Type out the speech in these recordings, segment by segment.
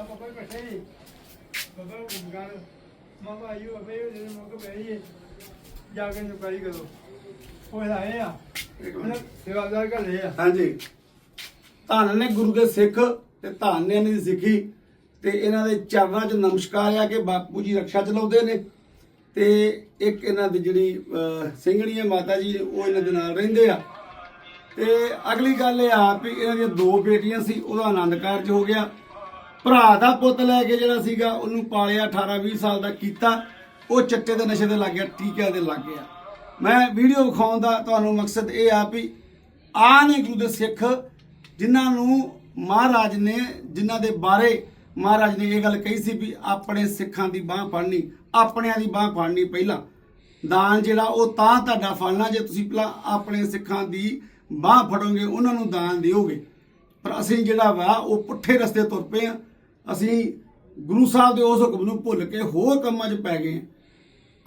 ਆ ਬਾਬਾ ਜੀ ਬੈਠੇ ਜੀ ਬਾਬਾ ਗੱਲ ਮਾਮਾ ਆਇਓ ਬਾਬਾ ਜੀ ਜਿਹੜੇ ਮੁੱਕ ਬੈਠੀ ਜਾ ਕੇ ਨੁਕਾਈ ਕਰੋ ਉਹ ਆ ਹਾਂਜੀ। ਧੰਨ ਨੇ ਗੁਰੂ ਦੇ ਸਿੱਖ ਤੇ ਧੰਨ ਨੇ ਇਹਨਾਂ ਦੀ ਸਿੱਖੀ ਤੇ ਇਹਨਾਂ ਦੇ ਚਰਨਾਂ 'ਚ ਨਮਸਕਾਰ ਆ ਕਿ ਬਾਪੂ ਜੀ ਰਕਸ਼ਾ ਚਲਾਉਂਦੇ ਨੇ ਤੇ ਇੱਕ ਇਹਨਾਂ ਦੀ ਜਿਹੜੀ ਅਹ, ਸਿੰਘਣੀ ਹੈ ਮਾਤਾ ਜੀ ਉਹ ਇਹਨਾਂ ਦੇ ਨਾਲ ਰਹਿੰਦੇ ਆ। ਤੇ ਅਗਲੀ ਗੱਲ ਇਹ ਆ ਵੀ ਇਹਨਾਂ ਦੀਆਂ ਦੋ ਬੇਟੀਆਂ ਸੀ ਉਹਦਾ ਆਨੰਦ ਕਾਰਜ ਹੋ ਗਿਆ। ਭਰਾ ਦਾ ਪੁੱਤ ਲੈ ਕੇ ਜਿਹੜਾ ਸੀਗਾ, ਉਹਨੂੰ ਪਾਲਿਆ 18 20 ਸਾਲ ਦਾ ਕੀਤਾ। ਉਹ ਚੱਟੇ ਦੇ ਨਸ਼ੇ ਦੇ ਲੱਗ ਗਿਆ, ਟੀਕਿਆਂ ਦੇ ਲੱਗ ਗਿਆ। ਮੈਂ ਵੀਡੀਓ ਵਿਖਾਉਣ ਦਾ ਤੁਹਾਨੂੰ ਮਕਸਦ ਇਹ ਆ ਵੀ ਆ ਨੇ ਗੁਰੂ ਦੇ ਸਿੱਖ, ਜਿਨ੍ਹਾਂ ਨੂੰ ਮਹਾਰਾਜ ਨੇ, ਜਿਨ੍ਹਾਂ ਦੇ ਬਾਰੇ ਮਹਾਰਾਜ ਨੇ ਇਹ ਗੱਲ ਕਹੀ ਸੀ ਵੀ ਆਪਣੇ ਸਿੱਖਾਂ ਦੀ ਬਾਹ ਫੜਨੀ, ਆਪਣਿਆਂ ਦੀ ਬਾਹ ਫੜਨੀ ਪਹਿਲਾਂ। ਦਾਨ ਜਿਹੜਾ, ਉਹ ਤਾਂ ਤੁਹਾਡਾ ਫੜਨਾ, ਜੇ ਤੁਸੀਂ ਪਹਿਲਾਂ ਆਪਣੇ ਸਿੱਖਾਂ ਦੀ ਬਾਹ ਫੜੋਗੇ, ਉਹਨਾਂ ਨੂੰ ਦਾਨ ਦਿਓਗੇ। ਪਰ ਅਸੀਂ ਜਿਹੜਾ ਵਾ, ਉਹ ਪੁੱਠੇ ਰਸਤੇ ਤੁਰ ਪਏ ਆ ਅਸੀਂ ਗੁਰੂ ਸਾਹਿਬ ਦੇ ਉਸ ਹੁਕਮ ਨੂੰ ਭੁੱਲ ਕੇ ਹੋਰ ਕੰਮਾਂ 'ਚ ਪੈ ਗਏ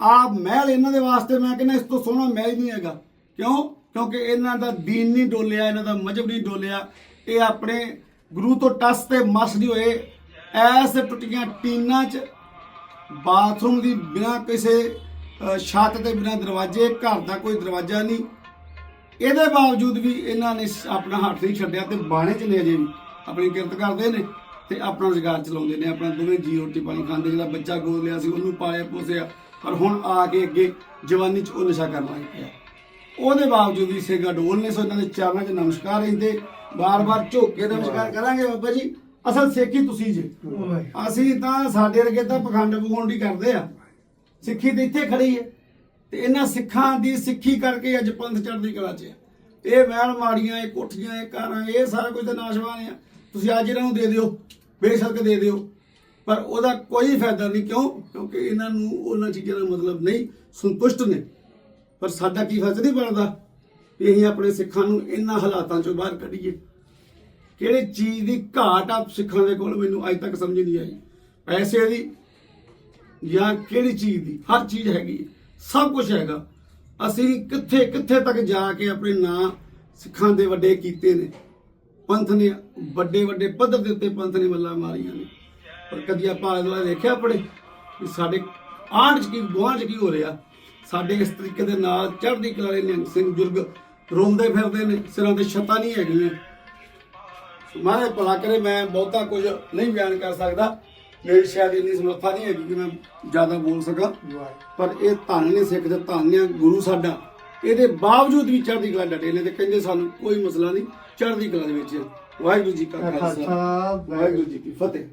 ਆ ਮਹਿਲ ਇਹਨਾਂ ਦੇ ਵਾਸਤੇ ਮੈਂ ਕਹਿੰਦਾ ਇਸ ਤੋਂ ਸੋਹਣਾ ਮਹਿਲ ਨਹੀਂ ਹੈਗਾ। ਕਿਉਂ? ਕਿਉਂਕਿ ਇਹਨਾਂ ਦਾ ਦੀਨ ਨਹੀਂ ਡੋਲਿਆ, ਇਹਨਾਂ ਦਾ ਮਜਹਬ ਨਹੀਂ ਡੋਲਿਆ। ਇਹ ਆਪਣੇ ਗੁਰੂ ਤੋਂ ਟਸ ਤੇ ਮਸ ਨਹੀਂ ਹੋਏ। ਐਸ ਟੁੱਟੀਆਂ ਟੀਨਾਂ 'ਚ ਬਾਥਰੂਮ ਦੀ ਬਿਨਾ ਕਿਸੇ ਛੱਤ ਦੇ ਬਿਨਾ ਦਰਵਾਜ਼ੇ, ਘਰ ਦਾ ਕੋਈ ਦਰਵਾਜ਼ਾ ਨਹੀਂ। ਇਹਦੇ ਬਾਵਜੂਦ ਵੀ ਇਹਨਾਂ ਨੇ ਆਪਣਾ ਹੱਥ ਨਹੀਂ ਛੱਡਿਆ ਤੇ ਬਾਣੇ ਚ ਨੇ ਅਜੇ ਵੀ। ਆਪਣੀ ਕਿਰਤ ਕਰਦੇ ਨੇ। ਤੇ ਆਪਣਾ ਰੁਜ਼ਗਾਰ ਚਲਾਉਂਦੇ ਨੇ, ਆਪਣਾ ਦੋਵੇਂ ਜੀ ਰੋਟੀ ਪਾਣੀ ਖਾਂਦੇ, ਜਿਹੜਾ ਬੱਚਾ ਗੋਦ ਲਿਆ ਸੀ, ਉਹਨੂੰ ਪਾਲਿਆ, ਪੋਸਿਆ, ਪਰ ਹੁਣ ਆ ਕੇ ਅੱਗੇ ਜਵਾਨੀ ਚ ਉਹ ਨਸ਼ਾ ਕਰਨ ਲੱਗ ਪਿਆ। ਉਹਦੇ ਬਾਵਜੂਦ ਵੀ ਸੇਗਾ ਡੋਲ ਨੇ ਸੋ ਇਹਨਾਂ ਦੇ ਚਰਨਾਂ 'ਚ ਨਮਸਕਾਰ ਰਹਿੰਦੇ ਬਾਰ-ਬਾਰ ਝੁੱਕ ਕੇ ਨਮਸਕਾਰ ਕਰਾਂਗੇ ਬਾਬਾ ਜੀ। ਅਸਲ ਸੇਖੀ ਤੁਸੀਂ ਜੇ। ਅਸੀਂ ਤਾਂ ਸਾਡੇ ਵਰਗੇ ਤਾਂ ਪਖੰਡ ਪਖੰਡੀ ਕਰਦੇ ਆ। ਸਿੱਖੀ ਤੇ ਇੱਥੇ ਖੜੀ ਹੈ। ਤੇ ਇਹਨਾਂ ਸਿੱਖਾਂ ਦੀ ਸਿੱਖੀ ਕਰਕੇ ਅੱਜ ਪੰਥ ਚੜ੍ਹਦੀ ਕਲਾ 'ਚ ਹੈ। ਇਹ ਮਹਿਲ ਮਾੜੀਆਂ ਇਹ ਕੋਠੀਆਂ, ਇਹ ਕਾਰਾਂ, ਇਹ ਸਾਰਾ ਕੁਝ ਤਾਂ ਨਾਸ਼ਵਾਨ ਆ। ਤੁਸੀਂ ਅੱਜ ਇਹਨਾਂ ਨੂੰ ਦੇ ਦਿਓ। ਬੇਸ਼ੱਕ ਦੇ ਦਿਓ। ਪਰ ਉਹਦਾ ਕੋਈ ਫਾਇਦਾ ਨਹੀਂ। ਕਿਉਂ? ਕਿਉਂਕਿ ਇਹਨਾਂ ਨੂੰ ਉਹਨਾਂ ਚੀਜ਼ਾਂ ਦਾ ਮਤਲਬ ਨਹੀਂ, ਸੰਤੁਸ਼ਟ ਨੇ। ਪਰ ਸਾਡਾ ਕੀ ਫਰਜ਼ ਨਹੀਂ ਬਣਦਾ? ਵੀ ਅਸੀਂ ਆਪਣੇ ਸਿੱਖਾਂ ਨੂੰ ਇਹਨਾਂ ਹਾਲਾਤਾਂ ਚੋਂ ਬਾਹਰ ਕੱਢੀਏ। ਕਿਹੜੇ ਚੀਜ਼ ਦੀ ਘਾਟ ਆ ਸਿੱਖਾਂ ਦੇ ਕੋਲ, ਮੈਨੂੰ ਅੱਜ ਤੱਕ ਸਮਝ ਨਹੀਂ ਆਈ। ਪੈਸੇ ਦੀ ਜਾਂ ਕਿਹੜੀ ਚੀਜ਼ ਦੀ? ਹਰ ਚੀਜ਼ ਹੈਗੀ ਸਭ ਕੁਝ ਹੈਗਾ। ਅਸੀਂ ਕਿੱਥੇ ਕਿੱਥੇ ਤੱਕ ਜਾ ਕੇ ਆਪਣੇ ਨਾਂ ਸਿੱਖਾਂ ਦੇ ਵੱਡੇ ਕੀਤੇ ਨੇ। ਪੰਥ ਨੇ ਵੱਡੇ ਵੱਡੇ ਪੱਧਰ ਦੇ ਉੱਤੇ ਪੰਥ ਨੇ ਮੱਲਾਂ ਮਾਰੀਆਂ ਨੇ। ਪਰ ਕਦੀ ਆਪਾਂ ਅਗਲਾ ਦੇਖਿਆ ਆਪਣੇ ਵੀ ਸਾਡੇ ਆਂਢ ਚ ਕੀ ਗੁਆਂਢ ਚ ਕੀ ਹੋ ਰਿਹਾ? ਸਾਡੇ ਇਸ ਤਰੀਕੇ ਦੇ ਨਾਲ ਚੜ੍ਹਦੀ ਕਲਾ ਦੇ ਨਿਹੰਗ ਸਿੰਘ ਬਜ਼ੁਰਗ ਰੋਂਦੇ ਫਿਰਦੇ ਨੇ ਸਿਰਾਂ ਤੇ ਛੱਤਾਂ ਨਹੀਂ ਹੈਗੀਆਂ। ਮਹਾਰਾਜ ਭਲਾ ਕਰੇ ਮੈਂ ਬਹੁਤਾ ਕੁਝ ਨਹੀਂ ਬਿਆਨ ਕਰ ਸਕਦਾ। ਮੇਰੀ ਸ਼ਾਇਦ ਇੰਨੀ ਸਮਰੱਥਾ ਨਹੀਂ ਹੈਗੀ ਕਿ ਮੈਂ ਜ਼ਿਆਦਾ ਬੋਲ ਸਕਾਂ। ਪਰ ਇਹ ਧੰਨ ਨੇ ਸਿੱਖ ਤੇ ਧੰਨ ਆ ਗੁਰੂ ਸਾਡਾ। ਇਹਦੇ ਬਾਵਜੂਦ ਵੀ ਚੜ੍ਹਦੀ ਕਲਾ ਡਟੇ ਨੇ ਤੇ ਕਹਿੰਦੇ ਸਾਨੂੰ ਕੋਈ ਮਸਲਾ ਨਹੀਂ ਚੜ੍ਹਦੀ ਕਲਾ ਦੇ ਵਿੱਚ। ਵਾਹਿਗੁਰੂ ਜੀ ਕਾ ਖਾਲਸਾ ਵਾਹਿਗੁਰੂ ਜੀ ਕੀ ਫਤਿਹ